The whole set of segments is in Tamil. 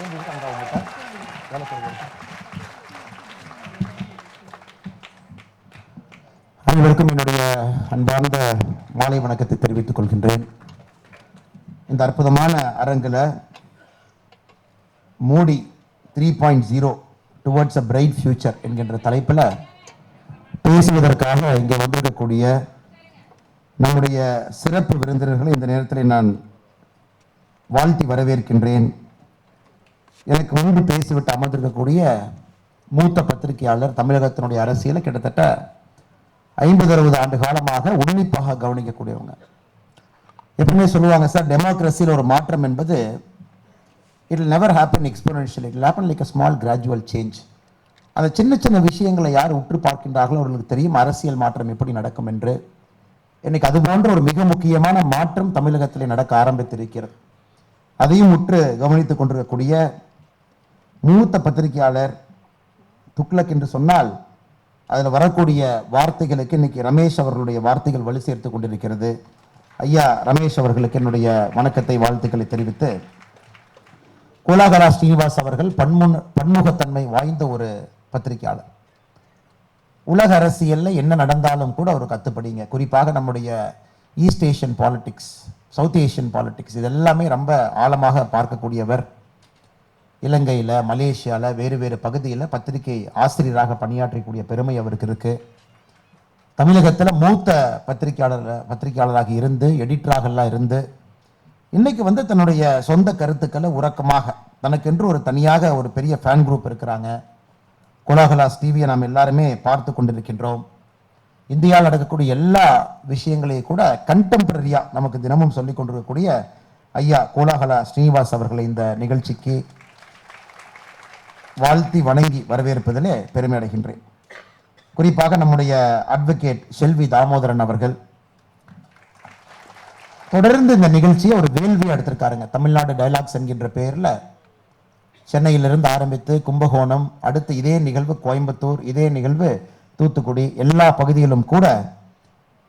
சேஞ்ச் இருக்காங்க அவங்ககிட்ட வேலை அனைவருக்கும் என்னுடைய அன்பார்ந்த மாலை வணக்கத்தை தெரிவித்துக் கொள்கின்றேன். இந்த அற்புதமான அரங்கில் Modi three point zero towards a bright future என்கின்ற தலைப்பில் பேசுவதற்காக இங்கே வந்திருக்கக்கூடிய நம்முடைய சிறப்பு விருந்தினர்களை இந்த நேரத்தில் நான் வாழ்த்தி வரவேற்கின்றேன். எனக்கு முன்பு பேசிவிட்டு அமர்ந்திருக்கக்கூடிய மூத்த பத்திரிகையாளர் தமிழகத்தினுடைய அரசியலை கிட்டத்தட்ட ஐம்பது அறுபது ஆண்டு காலமாக உன்னிப்பாக கவனிக்கக்கூடியவங்க. எப்பவுமே சொல்லுவாங்க சார் டெமோக்ரஸியில் ஒரு மாற்றம் என்பது it never happen exponential it happen like a small gradual change அந்த சின்ன சின்ன விஷயங்களை யார் உற்று பார்க்கின்றார்களோ அவர்களுக்கு தெரியும் அரசியல் மாற்றம் எப்படி நடக்கும் என்று. இன்னைக்கு அது போன்ற ஒரு மிக முக்கியமான மாற்றம் தமிழகத்தில் நடக்க ஆரம்பித்திருக்கிறது. அதையும் உற்று கவனித்துக் கொண்டிருக்கக்கூடிய மூத்த பத்திரிகையாளர் துக்ளக் என்று சொன்னால் அதில் வரக்கூடிய வார்த்தைகளுக்கு இன்னைக்கு ரமேஷ் அவர்களுடைய வார்த்தைகள் வலு சேர்த்து கொண்டிருக்கிறது. ஐயா ரமேஷ் அவர்களுக்கு என்னுடைய வணக்கத்தை வாழ்த்துக்களை தெரிவித்து கோலாகலா ஸ்ரீனிவாஸ் அவர்கள் பன்முன் பன்முகத்தன்மை வாய்ந்த ஒரு பத்திரிகையாளர். உலக அரசியலில் என்ன நடந்தாலும் கூட அவர் கற்றுப்படிங்க குறிப்பாக நம்முடைய East Asian politics South Asian politics இது எல்லாமே ரொம்ப ஆழமாக பார்க்கக்கூடியவர். இலங்கையில் மலேசியாவில் வேறு வேறு பகுதியில் பத்திரிகை ஆசிரியராக பணியாற்றக்கூடிய பெருமை அவருக்கு இருக்குது தமிழகத்தில் மூத்த பத்திரிகையாளர் பத்திரிகையாளராக இருந்து எடிட்டராகலாம் இருந்து இன்றைக்கி வந்து தன்னுடைய சொந்த கருத்துக்களை உறக்கமாக தனக்கென்று ஒரு தனியாக ஒரு பெரிய ஃபேன் குரூப் இருக்கிறாங்க. கோலாகலாஸ் டிவியை நாம் எல்லாருமே பார்த்து கொண்டிருக்கின்றோம். இந்தியாவில் நடக்கக்கூடிய எல்லா விஷயங்களையும் கூட கண்டெம்பரரியாக நமக்கு தினமும் சொல்லிக் கொண்டிருக்கக்கூடிய ஐயா கோலாகலா ஸ்ரீனிவாஸ் அவர்களை இந்த நிகழ்ச்சிக்கு வாழ்த்தி வணங்கி வரவேற்பதிலே பெருமை அடைகின்றேன். குறிப்பாக நம்முடைய அட்வொகேட் செல்வி தாமோதரன் அவர்கள். தொடர்ந்து இந்த நிகழ்ச்சியை ஒரு வேள்வியை எடுத்திருக்காருங்க. தமிழ்நாடு டயலாக்ஸ் என்கின்ற பேரில் சென்னையிலிருந்து ஆரம்பித்து கும்பகோணம் அடுத்து இதே நிகழ்வு கோயம்புத்தூர் இதே நிகழ்வு தூத்துக்குடி எல்லா பகுதியிலும் கூட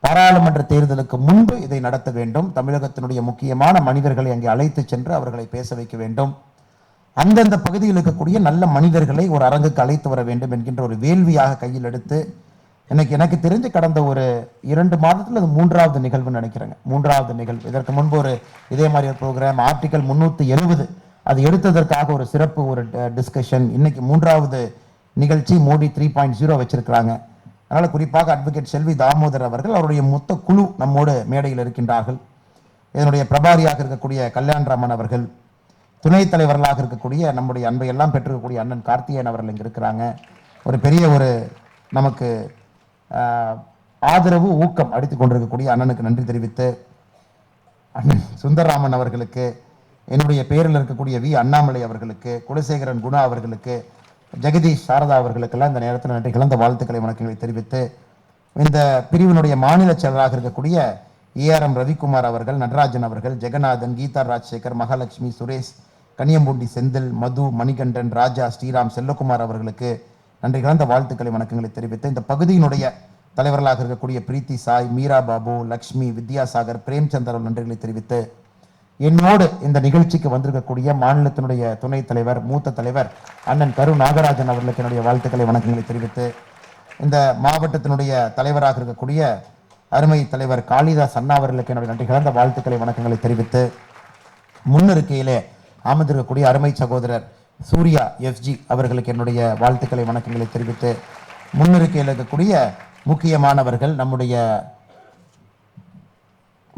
பாராளுமன்ற தேர்தலுக்கு முன்பு இதை நடத்த வேண்டும். தமிழகத்தினுடைய முக்கியமான மனிதர்களை அங்கே அழைத்து சென்று அவர்களை பேச வைக்க வேண்டும். அந்தந்த பகுதியில் இருக்கக்கூடிய நல்ல மனிதர்களை ஒரு அரங்குக்கு அழைத்து வர வேண்டும் என்கின்ற ஒரு வேள்வியாக கையில் எடுத்து எனக்கு எனக்கு தெரிஞ்சு கடந்த ஒரு இரண்டு மாதத்தில் அது மூன்றாவது நிகழ்வு நினைக்கிறேங்க. மூன்றாவது நிகழ்வு. இதற்கு முன்பு ஒரு இதே மாதிரி ஒரு ப்ரோக்ராம் ஆர்டிக்கல் முன்னூற்றி எழுபது அது எடுத்ததற்காக ஒரு சிறப்பு ஒரு டிஸ்கஷன் இன்னைக்கு மூன்றாவது நிகழ்ச்சி மோடி த்ரீ பாயிண்ட் ஜீரோ வச்சிருக்கிறாங்க. அதனால் குறிப்பாக அட்வொகேட் செல்வி தாமோதர் அவர்கள் அவருடைய மொத்த குழு நம்மோடு மேடையில் இருக்கின்றார்கள். இதனுடைய பிரபாரியாக இருக்கக்கூடிய கல்யாண்ராமன் அவர்கள் துணைத் தலைவர்களாக இருக்கக்கூடிய நம்முடைய அன்பை எல்லாம் பெற்றிருக்கக்கூடிய அண்ணன் கார்த்திகேயன் அவர்கள் இங்கே இருக்கிறாங்க. ஒரு பெரிய ஒரு நமக்கு ஆதரவு ஊக்கம் அடித்துக் கொண்டிருக்கக்கூடிய அண்ணனுக்கு நன்றி தெரிவித்து அண்ணன் சுந்தரராமன் அவர்களுக்கு என்னுடைய பேரில் இருக்கக்கூடிய வி அண்ணாமலை அவர்களுக்கு குலசேகரன் குணா அவர்களுக்கு ஜெகதீஷ் சாரதா அவர்களுக்கெல்லாம் இந்த நேரத்தில் நன்றி கலந்த வாழ்த்துக்களை வணக்கங்களை தெரிவித்து இந்த பிரிவினுடைய மாநில செயலராக இருக்கக்கூடிய ஏஆர்எம் ரவிக்குமார் அவர்கள் நடராஜன் அவர்கள் ஜெகநாதன் கீதா ராஜசேகர் மகாலட்சுமி சுரேஷ் கனியம்பூண்டி செந்தில் மது மணிகண்டன் ராஜா ஸ்ரீராம் செல்லகுமார் அவர்களுக்கு நன்றி கலந்த வாழ்த்துக்களை வணக்கங்களை தெரிவித்து இந்த பகுதியினுடைய தலைவர்களாக இருக்கக்கூடிய பிரீத்தி சாய் மீரா பாபு லக்ஷ்மி வித்யாசாகர் பிரேம்சந்தர் அவர்கள் நன்றிகளை தெரிவித்து என்னோடு இந்த நிகழ்ச்சிக்கு வந்திருக்கக்கூடிய மாநிலத்தினுடைய துணைத் தலைவர் மூத்த தலைவர் அண்ணன் கரு நாகராஜன் அவர்களுக்கு என்னுடைய வாழ்த்துக்களை வணக்கங்களை தெரிவித்து இந்த மாவட்டத்தினுடைய தலைவராக இருக்கக்கூடிய அருமை தலைவர் காளிதாஸ் அண்ணா அவர்களுக்கு என்னுடைய நன்றி கலந்த வாழ்த்துக்களை வணக்கங்களை தெரிவித்து முன்னிருக்கையிலே அமர்ந்திருக்கக்கூடிய அருமை சகோதரர் சூர்யா எஃப்ஜி அவர்களுக்கு என்னுடைய வாழ்த்துக்களை வணக்கங்களை தெரிவித்து முன்னிருக்கையில் இருக்கக்கூடிய முக்கியமானவர்கள் நம்முடைய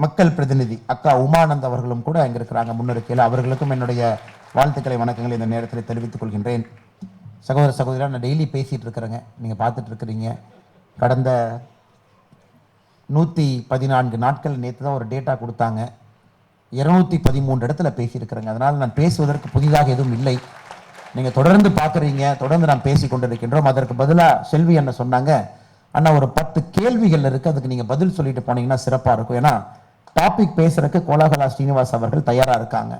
மக்கள் பிரதிநிதி அக்கா உமானந்த் அவர்களும் கூட அங்கே இருக்கிறாங்க முன்னிருக்கையில். அவர்களுக்கும் என்னுடைய வாழ்த்துக்களை வணக்கங்களை இந்த நேரத்தில் தெரிவித்துக் கொள்கின்றேன். சகோதர சகோதரா நான் டெய்லி பேசிகிட்டு இருக்கிறேங்க. நீங்கள் பார்த்துட்டு இருக்கிறீங்க. கடந்த நூற்றி பதினான்கு நாட்கள் நேற்று தான் ஒரு டேட்டா கொடுத்தாங்க. இருநூத்தி பதிமூன்று இடத்துல பேசியிருக்கிறேங்க. அதனால் நான் பேசுவதற்கு புதிதாக எதுவும் இல்லை. நீங்கள் தொடர்ந்து பார்க்குறீங்க. தொடர்ந்து நான் பேசி கொண்டிருக்கின்றோம். அதற்கு பதிலாக செல்வி என்ன சொன்னாங்க அண்ணா ஒரு பத்து கேள்விகள் இருக்குது அதுக்கு நீங்கள் பதில் சொல்லிட்டு போனீங்கன்னா சிறப்பாக இருக்கும். ஏன்னா டாபிக் பேசுறதுக்கு கோலாகலா ஸ்ரீனிவாஸ் அவர்கள் தயாராக இருக்காங்க.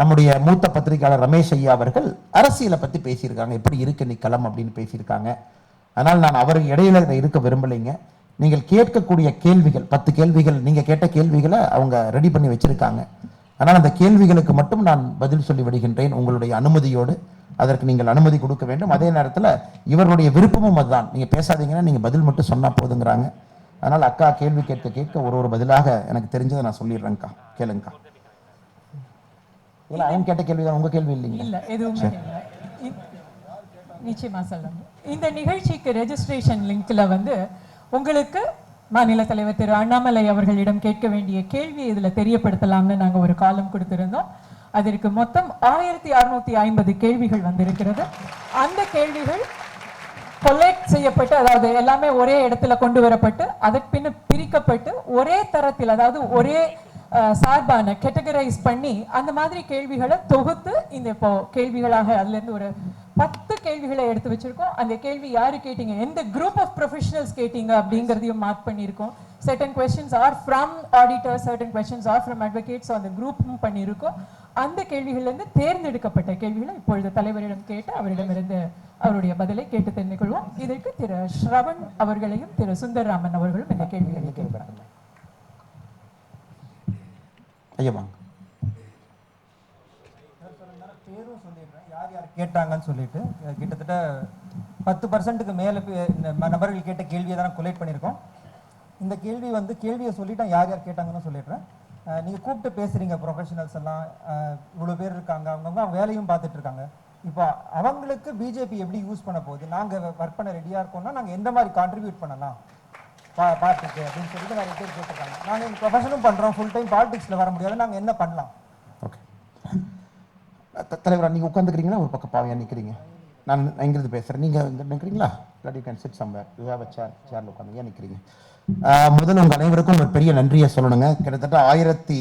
நம்முடைய மூத்த பத்திரிகையாளர் ரமேஷ் ஐயா அவர்கள் அரசியலை பற்றி பேசியிருக்காங்க. எப்படி இருக்கு நீ களம் அப்படின்னு பேசியிருக்காங்க. அதனால் நான் அவர் இடையில இருக்க விரும்பலைங்க. நீங்கள் கேட்கக்கூடிய கேள்விகள் பத்து கேள்விகள் நீங்கள் கேட்ட கேள்விகளை அவங்க ரெடி பண்ணி வச்சிருக்காங்க. ஆனால் அந்த கேள்விகளுக்கு மட்டும் நான் பதில் சொல்லி விடுகின்றேன் உங்களுடைய அனுமதியோடு. அதற்கு நீங்கள் அனுமதி கொடுக்க வேண்டும். அதே நேரத்தில் இவர்களுடைய விருப்பமும் அதுதான். நீங்கள் பேசாதீங்கன்னா நீங்கள் பதில் மட்டும் சொன்னால் போதுங்கிறாங்க. அதனால் அக்கா கேள்வி கேட்க கேட்க ஒரு ஒரு பதிலாக எனக்கு தெரிஞ்சதை நான் சொல்லிடுறேன்க்கா. கேளுங்கக்கா. இல்லை அவன் கேட்ட கேள்வி தான் உங்கள் கேள்வி இல்லைங்க இல்ல எதுவுமே இல்ல. இ- நிச்சயமா சொல்லுங்க இந்த நிகழ்ச்சிக்கு ரெஜிஸ்ட்ரேஷன் லிங்க்ல வந்து உங்களுக்கு மாநில தலைவர் திரு அண்ணாமலை அவர்களிடம் கேட்க வேண்டிய கேள்வி இதுல தெரியப்படுத்தலாம்னு நாங்க ஒரு காலம் கொடுத்திருந்தோம். அதற்கு மொத்தம் ஆயிரத்தி அறுநூத்தி ஐம்பது கேள்விகள் வந்திருக்கிறது. அந்த கேள்விகள் கொலெக்ட் செய்யப்பட்டு அதாவது எல்லாமே ஒரே இடத்துல கொண்டு வரப்பட்டு அதற்கு பின்ன பிரிக்கப்பட்டு ஒரே தரத்தில் அதாவது ஒரே சார்பான கேட்டகரைஸ் பண்ணி அந்த மாதிரி கேள்விகளை தொகுத்து இந்த இப்போ கேள்விகளாக அதுலேருந்து ஒரு பத்து கேள்விகளை எடுத்து வச்சிருக்கோம். அந்த கேள்வி யாரு கேட்டீங்க? எந்த குரூப் ஆஃப் ப்ரொஃபஷனல்ஸ் கேட்டீங்க அப்படிங்கிறதையும் மார்க் பண்ணியிருக்கோம். Certain questions are from auditor certain questions are from advocates அந்த குரூப்பும் பண்ணியிருக்கோம். அந்த கேள்விகள்லேருந்து தேர்ந்தெடுக்கப்பட்ட கேள்விகளை இப்பொழுது தலைவரிடம் கேட்டு அவரிடமிருந்து அவருடைய பதிலை கேட்டு தெரிந்து கொள்வோம். இதற்கு திரு ஸ்ரவன் அவர்களையும் திரு சுந்தரராமன் அவர்களும் இந்த கேள்விகளை கேட்கிறாங்க ஐயா வாங்க பேரும் சொல்லிடுறேன் யார் யார் கேட்டாங்கன்னு சொல்லிட்டு கிட்டத்தட்ட பத்து பர்சன்ட்டுக்கு மேலே நபர்கள் கேட்ட கேள்வியை தான் கொலேட் பண்ணியிருக்கோம். இந்த கேள்வி வந்து கேள்வியை சொல்லிட்டேன் யார் யார் கேட்டாங்கன்னு சொல்லிடுறேன். நீங்கள் கூப்பிட்டு பேசுகிறீங்க ப்ரொஃபஷனல்ஸ் எல்லாம். இவ்வளோ பேர் இருக்காங்க. அவங்கவுங்க வேலையும் பார்த்துட்டு இருக்காங்க. இப்போ அவங்களுக்கு பிஜேபி எப்படி யூஸ் பண்ண போகுது? நாங்கள் ஒர்க் பண்ண ரெடியாக இருக்கோம்னா நாங்கள் எந்த மாதிரி கான்ட்ரிபியூட் பண்ணலாம்? பா பார்ட்டிக்கு அப்படின்னு சொல்லிட்டு நிறைய பேர் கேட்டிருக்காங்க. நாங்கள் எங்கள் ப்ரொஃபஷனும் பண்ணுறோம் ஃபுல் டைம் பாலிடிக்ஸில் வர முடியாது. நாங்கள் என்ன பண்ணலாம்? த- தலைவரா நீங்கள் உட்காந்துக்கிறீங்களா ஒரு பக்கம் பாவையாக நிற்கிறீங்க நான் எங்கிருந்து இங்கிருந்து பேசுகிறேன் நீங்கள் இங்கே நிற்கிறீங்களா இல்லாட்டி you can sit somewhere you have a chair சேரில் உட்காந்து ஏன் நிற்கிறீங்க முதல்ல உங்கள் அனைவருக்கும் ஒரு பெரிய நன்றியை சொல்லணுங்க. கிட்டத்தட்ட ஆயிரத்தி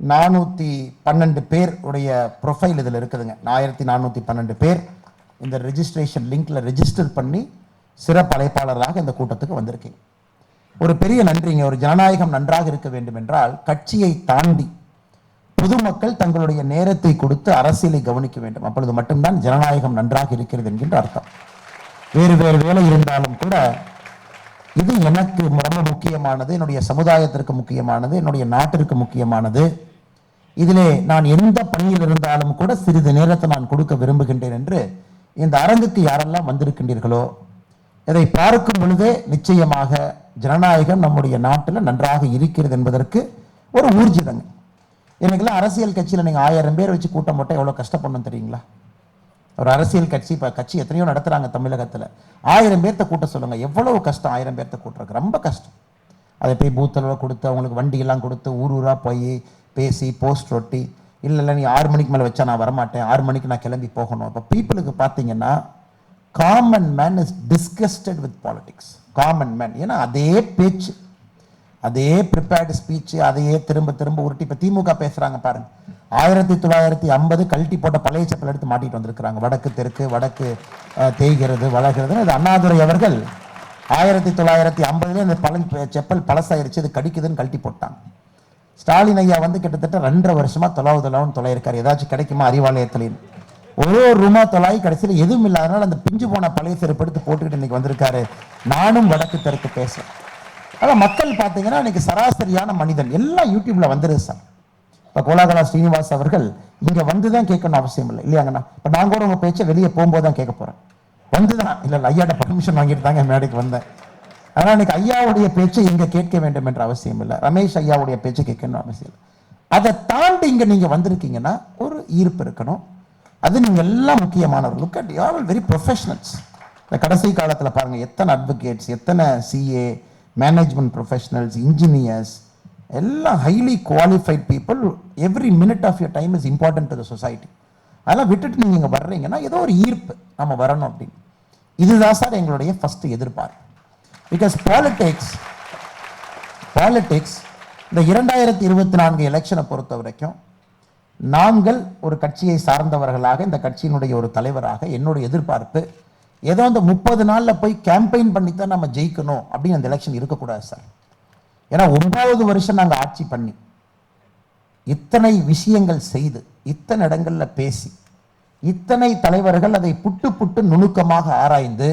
நானூற்றி பன்னெண்டு பேர் உடைய ப்ரொஃபைல் இதில் இருக்குதுங்க. ஆயிரத்தி நானூற்றி பன்னெண்டு பேர் இந்த ரெஜிஸ்ட்ரேஷன் லிங்க்ல ரெஜிஸ்டர் பண்ணி சிறப்பு அழைப்பாளராக இந்த கூட்டத்துக்கு வந்திருக்கீங்க ஒரு பெரிய நன்றிங்க. ஒரு ஜனநாயகம் நன்றாக இருக்க வேண்டும் என்றால் கட்சியை தாண்டி பொதுமக்கள் தங்களுடைய நேரத்தை கொடுத்து அரசியலை கவனிக்க வேண்டும். அப்பொழுது மட்டும்தான் ஜனநாயகம் நன்றாக இருக்கிறது என்கின்ற அர்த்தம். வேறு வேறு வேலை இருந்தாலும் கூட இது எனக்கு ரொம்ப முக்கியமானது என்னுடைய சமுதாயத்திற்கு முக்கியமானது என்னுடைய நாட்டிற்கு முக்கியமானது. இதிலே நான் எந்த பணியில் இருந்தாலும் கூட சிறிது நேரத்தை நான் கொடுக்க விரும்புகின்றேன் என்று இந்த அரங்குக்கு யாரெல்லாம் வந்திருக்கின்றீர்களோ இதை பார்க்கும் பொழுதே நிச்சயமாக ஜனநாயகம் நம்முடைய நாட்டில் நன்றாக இருக்கிறது என்பதற்கு ஒரு ஊர்ஜிதங்க. இன்றைக்கெல்லாம் அரசியல் கட்சியில் நீங்கள் ஆயிரம் பேர் வச்சு கூட்டம் போட்டால் எவ்வளோ கஷ்டப்படணும் தெரியுங்களா? ஒரு அரசியல் கட்சி இப்போ கட்சி எத்தனையோ நடத்துகிறாங்க தமிழகத்தில். ஆயிரம் பேர்த்த கூட்ட சொல்லுங்கள் எவ்வளோ கஷ்டம் ஆயிரம் பேர்த்த கூட்டுறதுக்கு? ரொம்ப கஷ்டம். அதை போய் பூத்தளவில் கொடுத்து அவங்களுக்கு வண்டியெல்லாம் கொடுத்து ஊர் ஊராக போய் பேசி போஸ்ட் ஒட்டி இல்லை இல்லை நீ ஆறு மணிக்கு மேலே வச்சா நான் வரமாட்டேன். ஆறு மணிக்கு நான் கிளம்பி போகணும். அப்போ பீப்புளுக்கு பார்த்தீங்கன்னா common man is disgusted with politics common man ஏன்னா அதே பேச்சு. அதே ப்ரிப்பேர்டு ஸ்பீச்சு அதையே திரும்ப திரும்ப உருட்டி இப்போ திமுக பேசுகிறாங்க பாருங்க. ஆயிரத்தி தொள்ளாயிரத்தி ஐம்பது கழட்டி போட்ட பழைய செப்பல் எடுத்து மாட்டிட்டு வந்திருக்கிறாங்க. வடக்கு தெற்கு வடக்கு தேய்கிறது வளர்கிறது. இது அண்ணாதுரை அவர்கள் ஆயிரத்தி தொள்ளாயிரத்தி ஐம்பதுலேயே அந்த பழ செப்பல் பழசாயிருச்சு இது கடிக்குதுன்னு கழட்டி போட்டாங்க. ஸ்டாலின் ஐயா வந்து கிட்டத்தட்ட ரெண்டரை வருஷமாக தொலாவு தொலாவுன்னு தொலையிருக்காரு. ஏதாச்சும் கிடைக்குமா அறிவாலயத்துலேயும் ஒரு ஒரு ரூமா தொலாய் கடைசியில் எதுவும் இல்லாதனால அந்த பிஞ்சு போன பழைய செருப்பு எடுத்து போட்டுக்கிட்டு இன்னைக்கு வந்திருக்காரு. நானும் வடக்கு தெற்கு பேசுகிறேன் ஆனால் மக்கள் பார்த்தீங்கன்னா இன்னைக்கு சராசரியான மனிதன். எல்லாம் யூடியூப்ல வந்துருது சார். இப்போ கோலாகலா ஸ்ரீனிவாஸ் அவர்கள் இங்கே வந்து தான் கேட்கணும் அவசியம் இல்லை. இல்லையாங்கண்ணா? இப்போ நான் கூட உங்கள் பேச்சை வெளியே போகும்போது தான் கேட்க போகிறேன் வந்து தான் இல்லை இல்லை ஐயாட்ட பர்மிஷன் வாங்கிட்டு தாங்க மேடைக்கு வந்தேன். ஆனால் இன்னைக்கு ஐயாவுடைய பேச்சை இங்கே கேட்க வேண்டும் என்ற அவசியம் இல்லை. ரமேஷ் ஐயாவுடைய பேச்சை கேட்கணும் அவசியம் இல்லை. அதை தாண்டி இங்கே நீங்கள் வந்திருக்கீங்கன்னா ஒரு ஈர்ப்பு இருக்கணும். அது நீங்கள் எல்லாம் முக்கியமானவர். Look at all very professionals இந்த கடைசி காலத்தில் பாருங்கள் எத்தனை அட்வொகேட்ஸ் எத்தனை சிஏ மேனேஜ்மெண்ட் ப்ரொஃபஷனல்ஸ் இன்ஜினியர்ஸ் எல்லாம் highly qualified people every minute of your time is important to the society அதெல்லாம் விட்டுட்டு நீங்கள் இங்கே வர்றீங்கன்னா ஏதோ ஒரு ஈர்ப்பு நம்ம வரணும் அப்படின்னு. இதுதான் சார் எங்களுடைய ஃபஸ்ட்டு எதிர்பார்ப்பு. பிகாஸ் பாலிடிக்ஸ் பாலிடிக்ஸ் இந்த இரண்டாயிரத்தி இருபத்தி நான்கு எலெக்ஷனை பொறுத்த வரைக்கும் நாங்கள் ஒரு கட்சியை சார்ந்தவர்களாக இந்த கட்சியினுடைய ஒரு தலைவராக என்னுடைய எதிர்பார்ப்பு ஏதோ அந்த முப்பது நாளில் போய் கேம்பெயின் பண்ணி தான் நம்ம ஜெயிக்கணும் அப்படின்னு அந்த எலெக்ஷன் இருக்கக்கூடாது சார் ஏன்னா ஒன்பது வருஷம் நாங்கள் ஆட்சி பண்ணி இத்தனை விஷயங்கள் செய்து இத்தனை இடங்களில் பேசி இத்தனை தலைவர்கள் அதை புட்டு புட்டு நுணுக்கமாக ஆராய்ந்து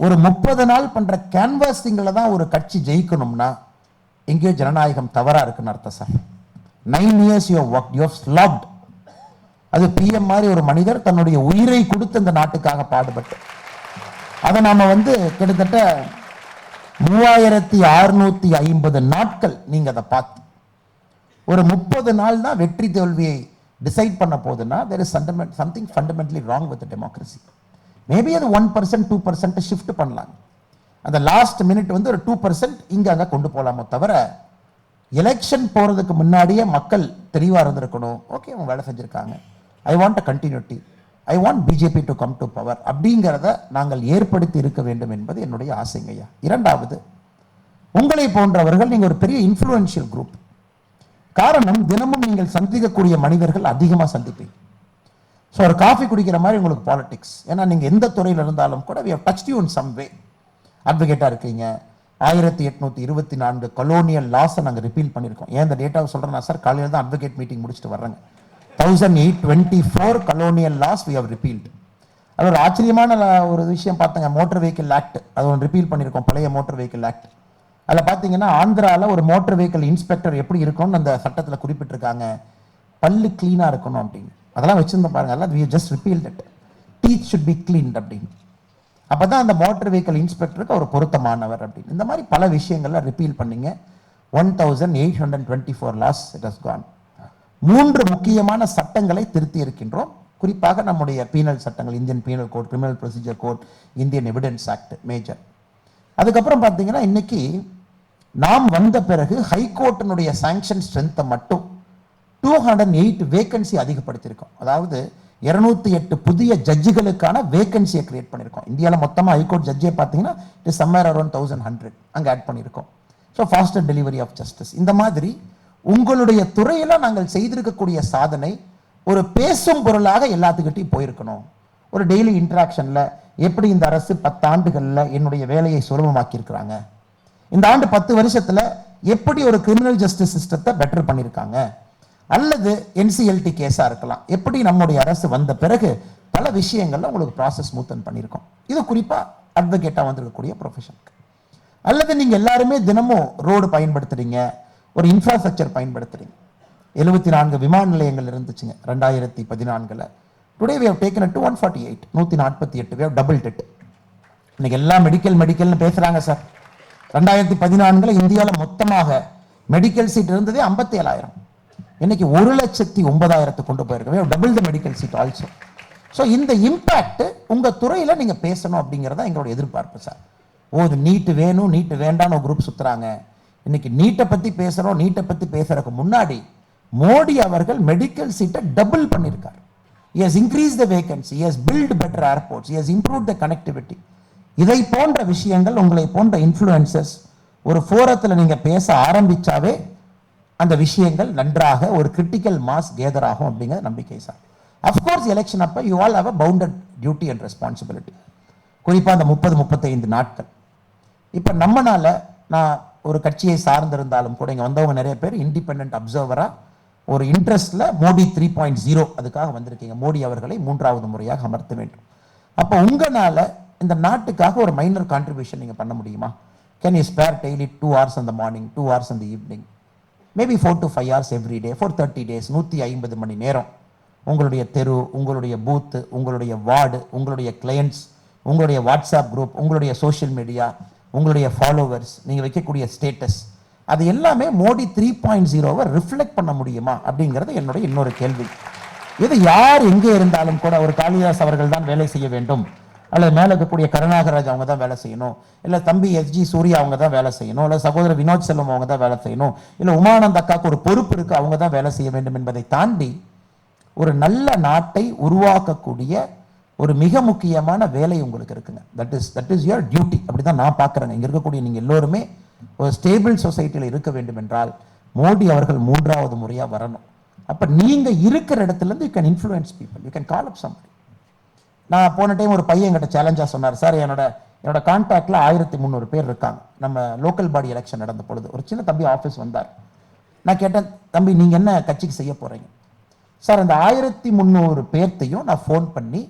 ஒரு முப்பது நாள் பண்ணுற கேன்வாசிங்கில் தான் ஒரு கட்சி ஜெயிக்கணும்னா எங்கேயோ ஜனநாயகம் தவறாக இருக்குன்னு அர்த்தம் sir nine years you work you slapped அது பிஎம் மாதிரி ஒரு மனிதர் தன்னுடைய உயிரை கொடுத்து இந்த நாட்டுக்காக பாடுபட்டு அதை நாம் வந்து கிட்டத்தட்ட மூவாயிரத்தி அறுநூத்தி ஐம்பது நாட்கள் நீங்கள் அதை பார்த்து ஒரு முப்பது நாள் தான் வெற்றி தோல்வியை டிசைட் பண்ண போதுன்னா there is சண்டமெண்ட் something fundamentally wrong with democracy maybe அது one percent two percent shift பண்ணலாம். அந்த லாஸ்ட் மினிட் வந்து ஒரு டூ பர்சன்ட் இங்கே அங்கே கொண்டு போகலாமோ தவிர எலெக்ஷன் போகிறதுக்கு முன்னாடியே மக்கள் தெளிவாக இருந்திருக்கணும். ஓகே அவங்க வேலை செஞ்சுருக்காங்க. I want a continuity I want BJP to come to power அப்படிங்கிறத நாங்கள் ஏற்படுத்தி இருக்க வேண்டும் என்பது என்னுடைய ஆசைங்கய்யா இரண்டாவது உங்களை போன்றவர்கள் நீங்கள் ஒரு பெரிய இன்ஃப்ளூயன்ஷியல் குரூப் காரணம் தினமும் நீங்கள் சந்திக்கக்கூடிய மனிதர்கள் அதிகமாக சந்திப்பீங்க. ஸோ ஒரு காஃபி குடிக்கிற மாதிரி உங்களுக்கு பாலிடிக்ஸ் ஏன்னா நீங்கள் எந்த துறையில் இருந்தாலும் கூட we touch you in some way அட்வொகேட்டாக இருக்கீங்க. ஆயிரத்தி எட்நூத்தி இருபத்தி நான்கு கலோனியல் லாஸை நாங்கள் ரிப்பீல் பண்ணியிருக்கோம். ஏன் இந்த டேட்டாவை சொல்கிறேன்னா சார் காலையில் தான் அட்வொகேட் மீட்டிங் முடிச்சுட்டு வர்றேங்க. Thousand eight twenty four colonial laws we have repealed அது ஒரு ஆச்சரியமான ஒரு விஷயம் பார்த்தங்க. மோட்டர் வெஹிக்கிள் ஆக்ட் அது ஒன்று ரிப்பீல் பண்ணியிருக்கோம். பழைய மோட்டர் வெஹிக்கிள் ஆக்ட் அதில் பார்த்தீங்கன்னா ஆந்திராவில் ஒரு மோட்டர் வெஹிக்கிள் இன்ஸ்பெக்டர் எப்படி இருக்கும்னு அந்த சட்டத்தில் குறிப்பிட்டிருக்காங்க. பல்லு க்ளீனாக இருக்கணும் அப்படின்னு. அதெல்லாம் வச்சுருந்தோம் பாருங்க. அதெல்லாம் we just repeal that teach should be clean அப்படின்னு. அப்பதான் அந்த மோட்டர் வெஹிக்கிள் இன்ஸ்பெக்டருக்கு அவர் பொருத்தமானவர் அப்படின்னு. இந்த மாதிரி பல விஷயங்கள்லாம் ரிப்பீல் பண்ணிங்க. One thousand eight hundred twenty four laws it has gone மூன்று முக்கியமான சட்டங்களை திருத்தி இருக்கின்றோம். குறிப்பாக நம்முடைய பீனல் சட்டங்கள் Indian penal code criminal procedure code Indian evidence act major அதுக்கப்புறம் பார்த்தீங்கன்னா இன்னைக்கு நாம் வந்த பிறகு ஹைகோர்ட்டினுடைய சாங்ஷன் ஸ்ட்ரென்த்தை மட்டும் டூ ஹண்ட்ரட் எயிட் வேகன்சி அதிகப்படுத்தியிருக்கோம். அதாவது இருநூத்தி எட்டு புதிய ஜட்ஜுகளுக்கான வேகன்சியை கிரியேட் பண்ணியிருக்கோம். இந்தியாவில் மொத்தமாக ஹைகோர்ட் ஜட்ஜே பார்த்தீங்கன்னா it somewhere around thousand hundred அங்கே ஆட் பண்ணியிருக்கோம். So faster delivery of justice இந்த மாதிரி உங்களுடைய துறையில் நாங்கள் செய்திருக்கக்கூடிய சாதனை ஒரு பேசும் பொருளாக எல்லாத்துக்கிட்டையும் போயிருக்கணும். ஒரு டெய்லி இன்ட்ராக்ஷனில் எப்படி இந்த அரசு பத்தாண்டுகளில் என்னுடைய வேலையை சுலபமாக்கியிருக்கிறாங்க? இந்த ஆண்டு பத்து வருஷத்தில் எப்படி ஒரு கிரிமினல் ஜஸ்டிஸ் சிஸ்டத்தை பெட்டர் பண்ணியிருக்காங்க? அல்லது என்சிஎல்டி கேஸாக இருக்கலாம். எப்படி நம்முடைய அரசு வந்த பிறகு பல விஷயங்கள்ல உங்களுக்கு ப்ராசஸ் ஸ்மூத்தன் பண்ணியிருக்கோம். இது குறிப்பாக அட்வொகேட்டாக வந்திருக்கக்கூடிய ப்ரொஃபஷனுக்கு அல்லது நீங்கள் எல்லாருமே தினமும் ரோடு பயன்படுத்துறீங்க. ஒரு இன்ஃப்ராஸ்ட்ரக்சர் பயன்படுத்துறீங்க. எழுபத்தி நான்கு விமான நிலையங்கள் இருந்துச்சுங்க ரெண்டாயிரத்தி பதினான்கில். Today we have taken two one forty eight நூற்றி நாற்பத்தி எட்டு we have doubled it. இன்னைக்கு எல்லாம் மெடிக்கல் மெடிக்கல்னு பேசுகிறாங்க சார் ரெண்டாயிரத்தி பதினான்கில் இந்தியாவில் மொத்தமாக மெடிக்கல் சீட் இருந்ததே ஐம்பத்தி ஏழாயிரம் இன்னைக்கு ஒரு லட்சத்தி ஒன்பதாயிரத்து கொண்டு போயிருக்கோம். Double the medical seat also so இந்த இம்பேக்ட் உங்கள் துறையில் நீங்கள் பேசணும் அப்படிங்கிறதா எங்களோட எதிர்பார்ப்பு சார் ஓ இது நீட்டு வேணும் நீட்டு வேண்டாம்னு ஒரு குரூப் சுற்றுறாங்க இன்னைக்கு நீட்டை பத்தி பேசுறோம் நீட்டை பத்தி பேசுறதுக்கு முன்னாடி மோடி அவர்கள் மெடிக்கல் சீட்டை டபுள் பண்ணியிருக்கார் is increase the vacancy is build better airports is improve the connectivity இதை போன்ற விஷயங்கள் உங்களை போன்ற இன்ஃப்ளூயன்சஸ் ஒரு ஃபோரத்தில் நீங்கள் பேச ஆரம்பிச்சாவே அந்த விஷயங்கள் நன்றாக ஒரு கிரிட்டிக்கல் மாஸ் கேதர் ஆகும் அப்படிங்கிற நம்பிக்கை சார். அஃப்கோர்ஸ் எலெக்ஷன் அப்போ you all have a bounded duty and responsibility குறிப்பாக அந்த முப்பது முப்பத்தைந்து நாட்கள். இப்போ நம்மனால நான் ஒரு கட்சியை சார்ந்திருந்தாலும் கூட இங்கே வந்தவங்க நிறைய பேர் இண்டிபெண்ட் அப்சர்வராக ஒரு இன்ட்ரெஸ்டில் மோடி த்ரீ பாயிண்ட் ஜீரோ அதுக்காக வந்திருக்கீங்க. மோடி அவர்களை மூன்றாவது முறையாக அமர்த்த வேண்டும். அப்போ உங்களால் இந்த நாட்டுக்காக ஒரு மைனர் கான்ட்ரிபியூஷன் நீங்கள் பண்ண முடியுமா? Can you spare daily two hours அந்த மார்னிங் டூ ஹவர்ஸ் அந்த evening maybe four to five hours every day for thirty days நூற்றி ஐம்பது மணி நேரம். உங்களுடைய தெரு உங்களுடைய பூத்து உங்களுடைய வார்டு உங்களுடைய கிளையண்ட்ஸ் உங்களுடைய வாட்ஸ்அப் குரூப் உங்களுடைய சோஷியல் மீடியா உங்களுடைய ஃபாலோவர்ஸ் நீங்கள் வைக்கக்கூடிய ஸ்டேட்டஸ் அது எல்லாமே மோடி த்ரீ பாயிண்ட் ஜீரோவை ரிஃப்ளெக்ட் பண்ண முடியுமா அப்படிங்கிறது என்னுடைய இன்னொரு கேள்வி. இது யார் எங்கே இருந்தாலும் கூட ஒரு காளிதாஸ் அவர்கள் தான் வேலை செய்ய வேண்டும். அல்லது மேலே இருக்கக்கூடிய கருணாகராஜ் அவங்க தான் வேலை செய்யணும். இல்லை தம்பி எஸ்ஜி சூர்யா அவங்க தான் வேலை செய்யணும். இல்லை சகோதரர் வினோத் செல்வம் அவங்க தான் வேலை செய்யணும். இல்லை உமானந்த் அக்காவுக்கு ஒரு பொறுப்பு இருக்கு அவங்க தான் வேலை செய்ய வேண்டும் என்பதை தாண்டி ஒரு நல்ல நாட்டை உருவாக்கக்கூடிய ஒரு மிக முக்கியமான வேலை உங்களுக்கு இருக்குங்க. That is that is your duty அப்படி தான் நான் பார்க்குறேங்க. இங்கே இருக்கக்கூடிய நீங்கள் எல்லோருமே ஒரு ஸ்டேபிள் சொசைட்டியில் இருக்க வேண்டும் என்றால் மோடி அவர்கள் மூன்றாவது முறையாக வரணும். அப்போ நீங்கள் இருக்கிற இடத்துலேருந்து you can influence people you can call up somebody நான் போன டைம் ஒரு பையன் என்கிட்ட சேலஞ்சாக சொன்னார். சார் என்னோட என்னோட கான்டாக்டில் ஆயிரத்தி முந்நூறு பேர் இருக்காங்க. நம்ம லோக்கல் பாடி எலெக்ஷன் நடந்த பொழுது. ஒரு சின்ன தம்பி ஆஃபீஸ் வந்தார். நான் கேட்டேன் தம்பி நீங்கள் என்ன கட்சிக்கு செய்ய போகிறீங்க சார் அந்த ஆயிரத்தி முந்நூறு பேர்த்தையும் நான் ஃபோன் பண்ணி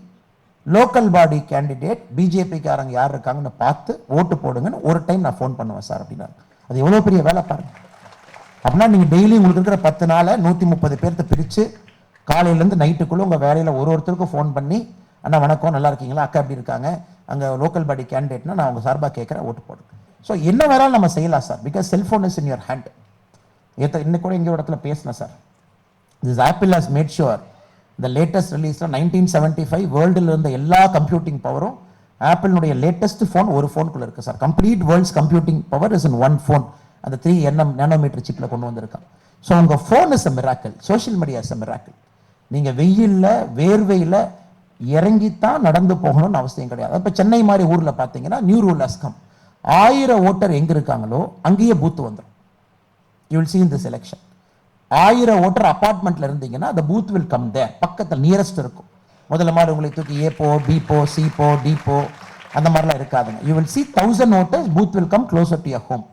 லோக்கல் பாடி கேண்டிடேட் பிஜேபிக்காரங்க யார் இருக்காங்கன்னு பார்த்து ஓட்டு போடுங்கன்னு ஒரு டைம் நான் ஃபோன் பண்ணுவேன் சார் அப்படின்னாரு அது எவ்வளோ பெரிய வேலை பாருங்க. அப்படின்னா நீங்கள் டெய்லி உங்களுக்கு இருக்கிற பத்து நாளை நூற்றி முப்பது பேர்த்த பிரித்து காலையிலேருந்து நைட்டுக்குள்ளே உங்கள் வேலையில் ஒரு ஒருத்தருக்கும் ஃபோன் பண்ணி அண்ணா வணக்கம் நல்லா இருக்கீங்களா? அக்கா எப்படி இருக்காங்க? அங்கே லோக்கல் பாடி கேண்டிடேட்னா நான் உங்கள் சார்பாக கேட்குறேன் ஓட்டு போடுங்க. ஸோ என்ன வேணாலும் நம்ம செய்யலாம் sir. Because cellphone is in your hand ஏற்ற இன்னும் கூட இங்கே ஒரு இடத்துல பேசினேன் sir. This Apple has made sure இந்த லேட்டஸ்ட் ரிலீஸில் நைன்டீன் செவன்ட்டி ஃபைவ் வேர்ல்டில் இருந்த எல்லா கம்ப்யூட்டிங் பவரும் ஆப்பிளினுடைய லேட்டஸ்ட் ஃபோன் ஒரு ஃபோனுக்குள்ளே இருக்குது sir complete world's computing power is in one phone அந்த த்ரீ என்எம் நேனோமீட்டர் சிப்பில் கொண்டு வந்திருக்கான். ஸோ உங்கள் phone is a miracle social media is a miracle நீங்கள் வெயில்ல வேர்வையில் இறங்கித்தான் நடந்து போகணும்னு அவசியம் கிடையாது. இப்போ சென்னை மாதிரி ஊரில் பார்த்தீங்கன்னா நியூ ரூல் அஸ்கம் ஆயிரம் ஓட்டர் எங்கே இருக்காங்களோ அங்கேயே பூத்து வந்துடும் you will see the selection ஆயிரம் ஓட்டர் அப்பார்ட்மெண்ட்ல இருந்தீங்கன்னா அந்த பூத் வில் கம் தேர் பக்கத்தில் நியரஸ்ட் இருக்கும். முதல்ல மாதிரி உங்களை தூக்கி ஏ போ பி போ சி போ டி போ அந்த மாதிரிலாம் இருக்காதுங்க. You will see thousand voters booth will come closer to your home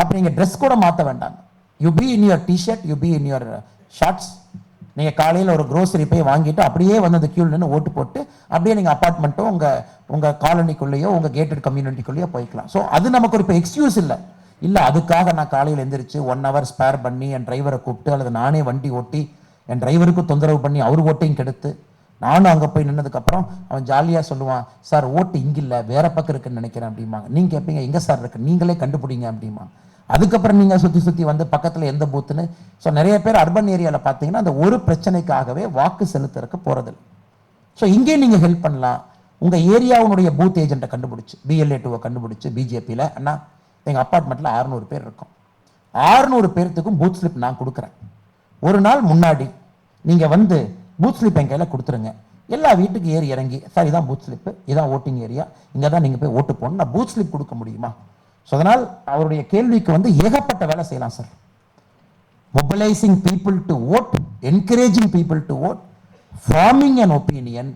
அப்போ நீங்கள் ட்ரெஸ் கூட மாற்ற வேண்டாங்க. You be in your T-shirt you be in your shorts நீங்கள் காலையில் ஒரு க்ரோசரி போய் வாங்கிட்டு அப்படியே வந்து அந்த queueல நின்று ஓட்டு போட்டு அப்படியே நீங்கள் அப்பார்ட்மெண்ட்டோ உங்கள் உங்கள் காலனிக்குள்ளேயோ உங்கள் கேட்டட் கம்யூனிட்டிக்குள்ளேயோ போய்க்கலாம். ஸோ அது நமக்கு ஒரு இப்போ எக்ஸ்கியூஸ் இல்லை. இல்லை அதுக்காக நான் காலையில் எந்திரிச்சு ஒன் ஹவர் ஸ்பேர் பண்ணி என் டிரைவரை கூப்பிட்டு அல்லது நானே வண்டி ஓட்டி என் டிரைவருக்கு தொந்தரவு பண்ணி அவர் ஓட்டையும் கெடுத்து நானும் அங்கே போய் நின்னதுக்கப்புறம் அவன் ஜாலியாக சொல்லுவான் சார் ஓட்டு இங்கே இல்லை வேற பக்கம் இருக்குன்னு நினைக்கிறேன் அப்படிம்பாங்க. நீங்கள் கேட்பீங்க எங்கே சார் இருக்கு? நீங்களே கண்டுபிடிங்க அப்படிமா அதுக்கப்புறம் நீங்கள் சுற்றி சுற்றி வந்து பக்கத்தில் எந்த பூத்துன்னு ஸோ நிறைய பேர் அர்பன் ஏரியாவில் பார்த்தீங்கன்னா அந்த ஒரு பிரச்சனைக்காகவே வாக்கு செலுத்துறதுக்கு போகிறதில்ல ஸோ இங்கே நீங்கள் ஹெல்ப் பண்ணலாம். உங்கள் ஏரியாவுனுடைய பூத் ஏஜெண்ட்டை கண்டுபிடிச்சு பிஎல்ஏ டூவை கண்டுபிடிச்சு பிஜேபியில் அண்ணா எங்கள் அப்பார்ட்மெண்ட்டில் 600 பேர் இருக்கும். 600 பேர்த்துக்கும் பூத் ஸ்லிப் நான் கொடுக்குறேன். ஒரு நாள் முன்னாடி நீங்கள் வந்து பூத் ஸ்லிப் என் கையில் கொடுத்துருங்க. எல்லா வீட்டுக்கு ஏறி இறங்கி சார் இதான் பூத் ஸ்லிப்பு இதான் ஓட்டிங் ஏரியா இங்கே தான் நீங்கள் போய் ஓட்டு போகணும் நான் பூத் ஸ்லிப் கொடுக்க முடியுமா? ஸோ அதனால் அவருடைய கேள்விக்கு வந்து ஏகப்பட்ட வேலை செய்யலாம் sir. Mobilising people to vote encouraging people to vote forming an opinion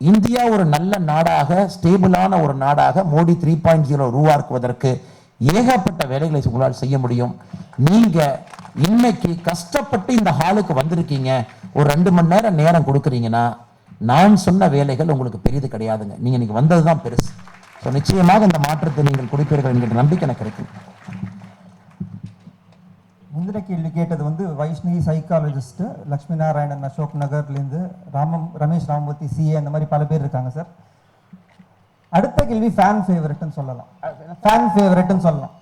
India ஒரு நல்ல நாடாக ஸ்டேபிளான ஒரு நாடாக மோடி த்ரீ பாயிண்ட் ஜீரோ உருவாக்குவதற்கு ஏகப்பட்ட வேலைகளை உங்களால் செய்ய முடியும். நீங்க இன்னைக்கு கஷ்டப்பட்டு இந்த ஹாலுக்கு வந்திருக்கீங்க. ஒரு ரெண்டு மணி நேரம் நேரம் கொடுக்குறீங்கன்னா நான் சொன்ன வேலைகள் உங்களுக்கு பெரியது கிடையாதுங்க. நீங்க இன்னைக்கு வந்தது தான் பெருசு. ஸோ நிச்சயமாக இந்த மாற்றத்தை நீங்கள் கொடுப்பீர்கள் என்கிற நம்பிக்கை எனக்கு இருக்கு. முந்தின கேள்வி கேட்டது வந்து வைஷ்ணவி சைக்காலஜிஸ்ட் லக்ஷ்மி நாராயணன் அசோக் நகர்லேருந்து ராமம் ரமேஷ் ராமமூர்த்தி சிஏ அந்த மாதிரி பல பேர் இருக்காங்க சார். அடுத்த கேள்வி ஃபேன் ஃபேவரட்னு சொல்லலாம். ஃபேன் ஃபேவரட்னு சொல்லலாம்.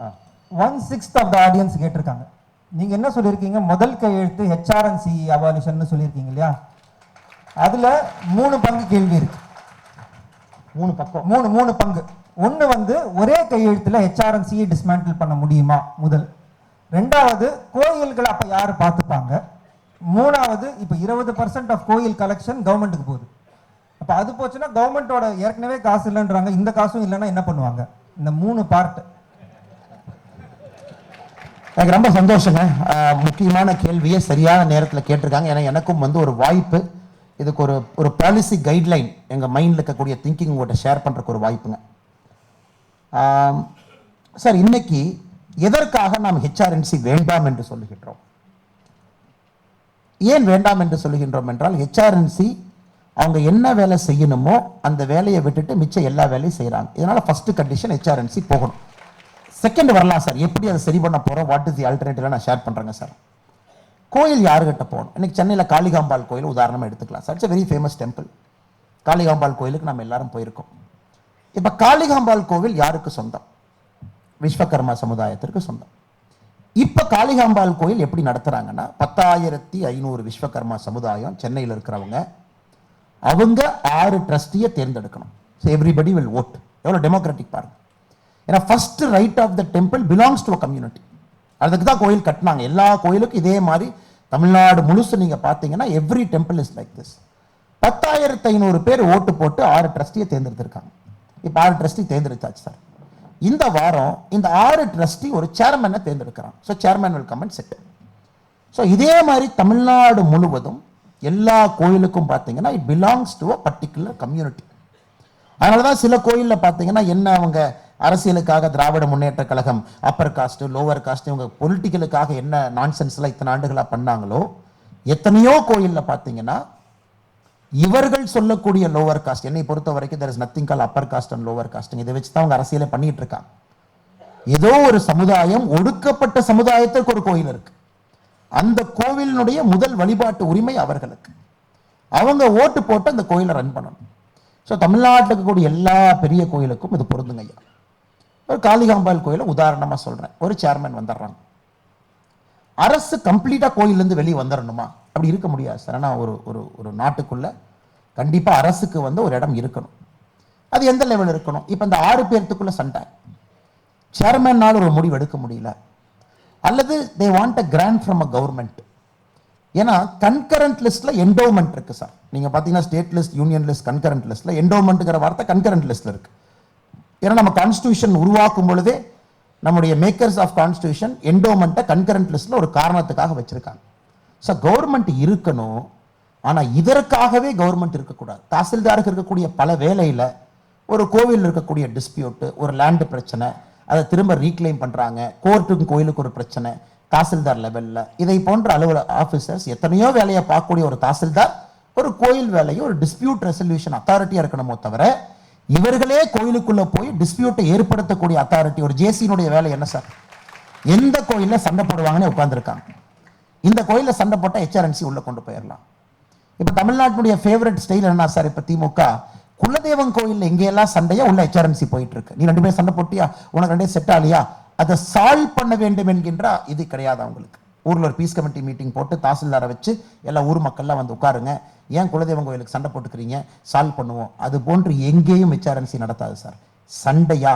One sixth of the audience கேட்டிருக்காங்க. நீங்க என்ன சொல்லியிருக்கீங்க? முதல் கையெழுத்து ஹெச்ஆர்என்சி அபாலிஷன் சொல்லியிருக்கீங்க இல்லையா? அதுல மூணு பங்கு கேள்வி இருக்கு. மூணு பக்கம். மூணு மூணு பங்கு. ஒன்று வந்து ஒரே கையெழுத்துல ஹெச்ஆர்என்சியை டிஸ்மேண்டில் பண்ண முடியுமா? முதல். ரெண்டாவது கோயில்களை அப்போ யார் பார்த்துப்பாங்க? மூணாவது இப்போ இருபது பர்சன்ட் ஆஃப் கோயில் கலெக்ஷன் கவர்மெண்ட்டுக்கு போகுது. அப்போ அது போச்சுன்னா கவர்மெண்ட்டோட ஏற்கனவே காசு இல்லைன்றாங்க. இந்த காசும் இல்லைன்னா என்ன பண்ணுவாங்க? இந்த மூணு பார்ட் எனக்கு ரொம்ப சந்தோஷங்க. முக்கியமான கேள்வியை சரியான நேரத்தில் கேட்டிருக்காங்க. ஏன்னா எனக்கும் வந்து ஒரு வாய்ப்பு. இதுக்கு ஒரு ஒரு பாலிசி கைட்லைன் எங்கள் மைண்டில் இருக்கக்கூடிய திங்கிங் உங்கள்கிட்ட ஷேர் பண்ணுறக்கு ஒரு வாய்ப்புங்க. சார் இன்னைக்கு எதற்காக நாம் ஹெச்ஆர்என்சி வேண்டாம் என்று சொல்லுகின்றோம்? ஏன் வேண்டாம் என்று சொல்லுகின்றோம் என்றால் ஹெச்ஆர்என்சி அவங்க என்ன வேலை செய்யணுமோ அந்த வேலையை விட்டுட்டு மிச்சம் எல்லா வேலையும் செய்கிறாங்க இதனால் ஃபஸ்ட்டு கண்டிஷன் ஹெச்ஆர்என்சி போகணும். செகண்ட் வரலாம் சார் எப்படி அதை சரி பண்ண போகிறோம் வாட் இஸ் தி ஆல்டர்னேட்டிவ் நான் ஷேர் பண்ணுறேங்க சார் கோயில் யாருக்கிட்ட போகணும்? இன்றைக்கி சென்னையில் காளிகாம்பாள் கோயில் உதாரணமாக எடுத்துக்கலாம். Sir it's very famous temple Kalikambal கோயிலுக்கு நம்ம எல்லாரும் போயிருக்கோம். இப்போ காளிகாம்பாள் கோவில் யாருக்கு சொந்தம்? விஸ்வகர்மா சமுதாயத்திற்கு சொந்தம். இப்போ காளிகாம்பாள் கோயில் எப்படி நடத்துகிறாங்கன்னா பத்தாயிரத்தி ஐநூறு விஸ்வகர்மா சமுதாயம் சென்னையில் இருக்கிறவங்க அவங்க ஆறு ட்ரஸ்டியை தேர்ந்தெடுக்கணும். ஸோ எவ்ரிபடி வில் ஓட் எவ்வளோ டெமோக்ராட்டிக் பாருங்க. ஏன்னா first right of the temple belongs to a community அதுக்கு தான் கோயில் கட்டினாங்க. எல்லா கோயிலுக்கும் இதே மாதிரி தமிழ்நாடு முழுசு நீங்கள் பார்த்தீங்கன்னா every temple is like this பத்தாயிரத்து ஐநூறு பேர் ஓட்டு போட்டு ஆறு ட்ரஸ்டியை தேர்ந்தெடுத்திருக்காங்க. இப்போ ஆறு ட்ரஸ்டி தேர்ந்தெடுத்தாச்சு சார் இந்த வாரம் இந்த ஆறு ட்ரஸ்டி ஒரு சேர்மனை தேர்ந்தெடுக்கிறான் so chairman will comment set so இதே மாதிரி தமிழ்நாடு முழுவதும் எல்லா கோயிலுக்கும் பார்த்தீங்கன்னா it belongs to a particular community அதனால தான் சில கோயிலில் பார்த்தீங்கன்னா என்ன அவங்க அரசியலுக்காக Dravida Munnetra Kazhagam upper caste lower caste இவங்க பொலிட்டிக்கலுக்காக என்ன நான்சென்ஸ்லாம் இத்தனை ஆண்டுகளாக பண்ணாங்களோ எத்தனையோ கோயிலில் பார்த்தீங்கன்னா இவர்கள் சொல்லக்கூடிய லோவர் காஸ்ட் என்னை பொறுத்த வரைக்கும் there is nothing call upper caste and lower casting இதை வச்சு தான் அவங்க அரசியலை பண்ணிட்டு இருக்காங்க. ஏதோ ஒரு சமுதாயம் ஒடுக்கப்பட்ட சமுதாயத்திற்கு ஒரு கோயில் இருக்குது அந்த கோவிலினுடைய முதல் வழிபாட்டு உரிமை அவர்களுக்கு. அவங்க ஓட்டு போட்டு அந்த கோயிலை ரன் பண்ணணும். ஸோ தமிழ்நாட்டில் இருக்கக்கூடிய எல்லா பெரிய கோயிலுக்கும் இது பொருந்துங்க ஐயா. ஒரு காளிகாம்பாள் கோயிலை உதாரணமாக சொல்கிறேன் ஒரு சேர்மன் வந்துடுறாங்க. அரசு கம்ப்ளீட்டாக கோயிலேருந்து வெளியே வந்துடணுமா? அப்படி இருக்க முடியாது சார். ஆனால் ஒரு ஒரு ஒரு நாட்டுக்குள்ளே கண்டிப்பாக அரசுக்கு வந்து ஒரு இடம் இருக்கணும். அது எந்த லெவல் இருக்கணும்? இப்போ இந்த ஆறு பேர்த்துக்குள்ளே சண்டை. சேர்மேனால் ஒரு முடிவு எடுக்க முடியல. அல்லது they want a grant from a government ஏன்னா கன்கரண்ட் லிஸ்ட்ல என்டோமெண்ட் இருக்கு சார் நீங்க பாத்தீங்கன்னா state list union list concurrent லிஸ்ட்ல என்டோமெண்ட்ங்கிற வார்த்தை கன்கரண்ட் லிஸ்ட்ல இருக்கு. ஏன்னா நம்ம கான்ஸ்டியூஷன் உருவாக்கும் பொழுதே நம்முடைய மேக்கர்ஸ் ஆஃப் கான்ஸ்டியூஷன் என்டோமெண்ட்டை கன்கரண்ட் லிஸ்ட்ல ஒரு காரணத்துக்காக வச்சிருக்காங்க. ஸோ கவர்மெண்ட் இருக்கணும் ஆனால் இதற்காகவே கவர்மெண்ட் இருக்கக்கூடாது. தாசில்தாருக்கு இருக்கக்கூடிய பல வேலையில் ஒரு கோவில் இருக்கக்கூடிய டிஸ்பியூட்டு ஒரு லேண்டு பிரச்சனை அதை திரும்ப ரீக்ளைம் பண்றாங்க. கோர்ட்டுக்கும் கோயிலுக்கு ஒரு பிரச்சனை. தாசில்தார் லெவல்ல இதை போன்ற அலுவலக ஆஃபீஸர்ஸ் எத்தனையோ வேலையை பார்க்கக்கூடிய ஒரு தாசில்தார் ஒரு கோயில் வேலையை ஒரு டிஸ்பியூட் ரெசல்யூஷன் அத்தாரிட்டியாக இருக்கணுமோ தவிர இவர்களே கோயிலுக்குள்ள போய் டிஸ்பியூட்டை ஏற்படுத்தக்கூடிய அத்தாரிட்டி ஒரு ஜேசியினுடைய வேலை என்ன சார்? எந்த கோயில்ல சண்டை போடுவாங்கன்னு உட்காந்துருக்காங்க இந்த கோயில்ல சண்டை போட்டா ஹெச்ஆர்என்சி உள்ள கொண்டு போயிடலாம். இப்ப தமிழ்நாட்டினுடைய ஃபேவரட் ஸ்டைல் என்ன சார்? இப்ப திமுக குலதெய்வம் கோயில் எங்கேயெல்லாம் சண்டையா உள்ள ஹெச்ஆர்என்சி போயிட்டு இருக்கு நீ ரெண்டு பேரும் சண்டை போட்டியா? உனக்கு ரெண்டே செட் ஆலியா அதை சால்வ் பண்ண வேண்டும் என்கின்ற இது கிடையாது அவங்களுக்கு. ஊர்ல ஒரு பீஸ் கமிட்டி மீட்டிங் போட்டு தாசில்தாரை வச்சு எல்லா ஊர் மக்கள்லாம் வந்து உட்காருங்க. ஏன் குலதெய்வம் கோயிலுக்கு சண்டை போட்டுக்கிறீங்க? சால்வ் பண்ணுவோம். அது போன்று எங்கேயும் ஹெச்ஆர்என்சி நடத்தாது சார். சண்டையா?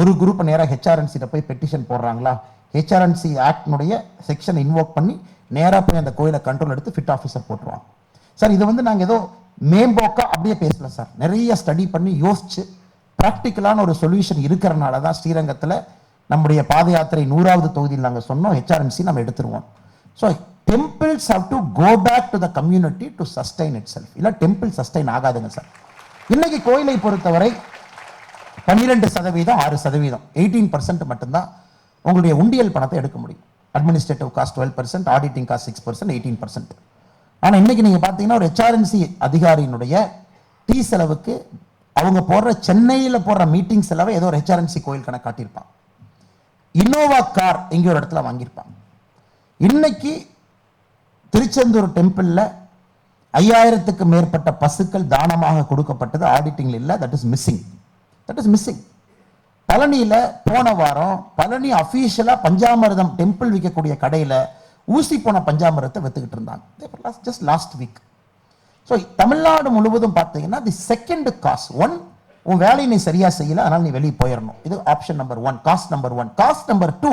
ஒரு குரூப் நேராக ஹெச்ஆர்என்சி போய் பெட்டிஷன் போடுறாங்களா? ஹெச்ஆர்என்சி ஆக்டினுடைய செக்ஷன் இன்வோக் பண்ணி நேராக போய் அந்த கோயிலை கண்ட்ரோல் எடுத்து ஃபிட் ஆஃபீஸர் போட்டுருவாங்க. சார் இது வந்து நாங்கள் ஏதோ மேம்போக்கா அப்படியே பேசல சார். நிறைய ஸ்டடி பண்ணி யோசிச்சு ப்ராக்டிக்கலான ஒரு சொல்யூஷன் இருக்கிறனால தான் ஸ்ரீரங்கத்தில் நம்முடைய பாத யாத்திரை நூறாவது தொகுதியில் நாங்கள் சொன்னோம். ஹெச்ஆர்என்சி நம்ம எடுத்துருவோம். So temples have to go back to the community to sustain itself இல்லை டெம்பிள் சஸ்டைன் ஆகாதுங்க சார். இன்னைக்கு கோயிலை பொறுத்தவரை பன்னிரெண்டு சதவீதம் ஆறு சதவீதம் எயிட்டீன் பர்சன்ட் மட்டும்தான் உங்களுடைய உண்டியல் பணத்தை எடுக்க முடியும். Administrative cost twelve percent auditing cost six percent eighteen percent ஆனால் இன்றைக்கி நீங்கள் பார்த்தீங்கன்னா ஒரு ஹெச்ஆர்என்சி அதிகாரியினுடைய டீ செலவுக்கு அவங்க போடுற சென்னையில் போடுற மீட்டிங் செலவை ஏதோ ஒரு ஹெச்ஆர்என்சி கோயில் கணக்கு காட்டியிருப்பான் இன்னோவா கார் எங்கேயோ ஒரு இடத்துல வாங்கியிருப்பான் இன்னைக்கு திருச்செந்தூர் டெம்பிளில் ஐயாயிரத்துக்கு மேற்பட்ட பசுக்கள் தானமாக கொடுக்கப்பட்டது. ஆடிட்டிங்ல இல்லை. That is missing that is missing பழனியில் போன வாரம் பழனி அஃபீஷியலாக பஞ்சாமிர்தம் டெம்பிள் விற்கக்கூடிய கடையில் ஊசி போன பஞ்சாமிரத்தை வித்துக்கிட்டு இருந்தாங்க. Just last week so Tamil Nadu முழுவதும் பார்த்தீங்கன்னா தி செகண்ட் காஸ் ஒன் உன் வேலையை நீ சரியா செய்யல அதனால நீ வெளியே போயிடணும் இது option number one caste number one caste number two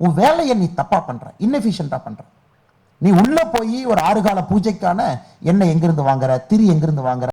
உன் வேலையை நீ தப்பா பண்ற inefficient-ஆ பண்ற. நீ உள்ள போய் ஒரு ஆறு கால பூஜைக்கான எண்ணெய் எங்கிருந்து வாங்குற திரி எங்கிருந்து வாங்குற?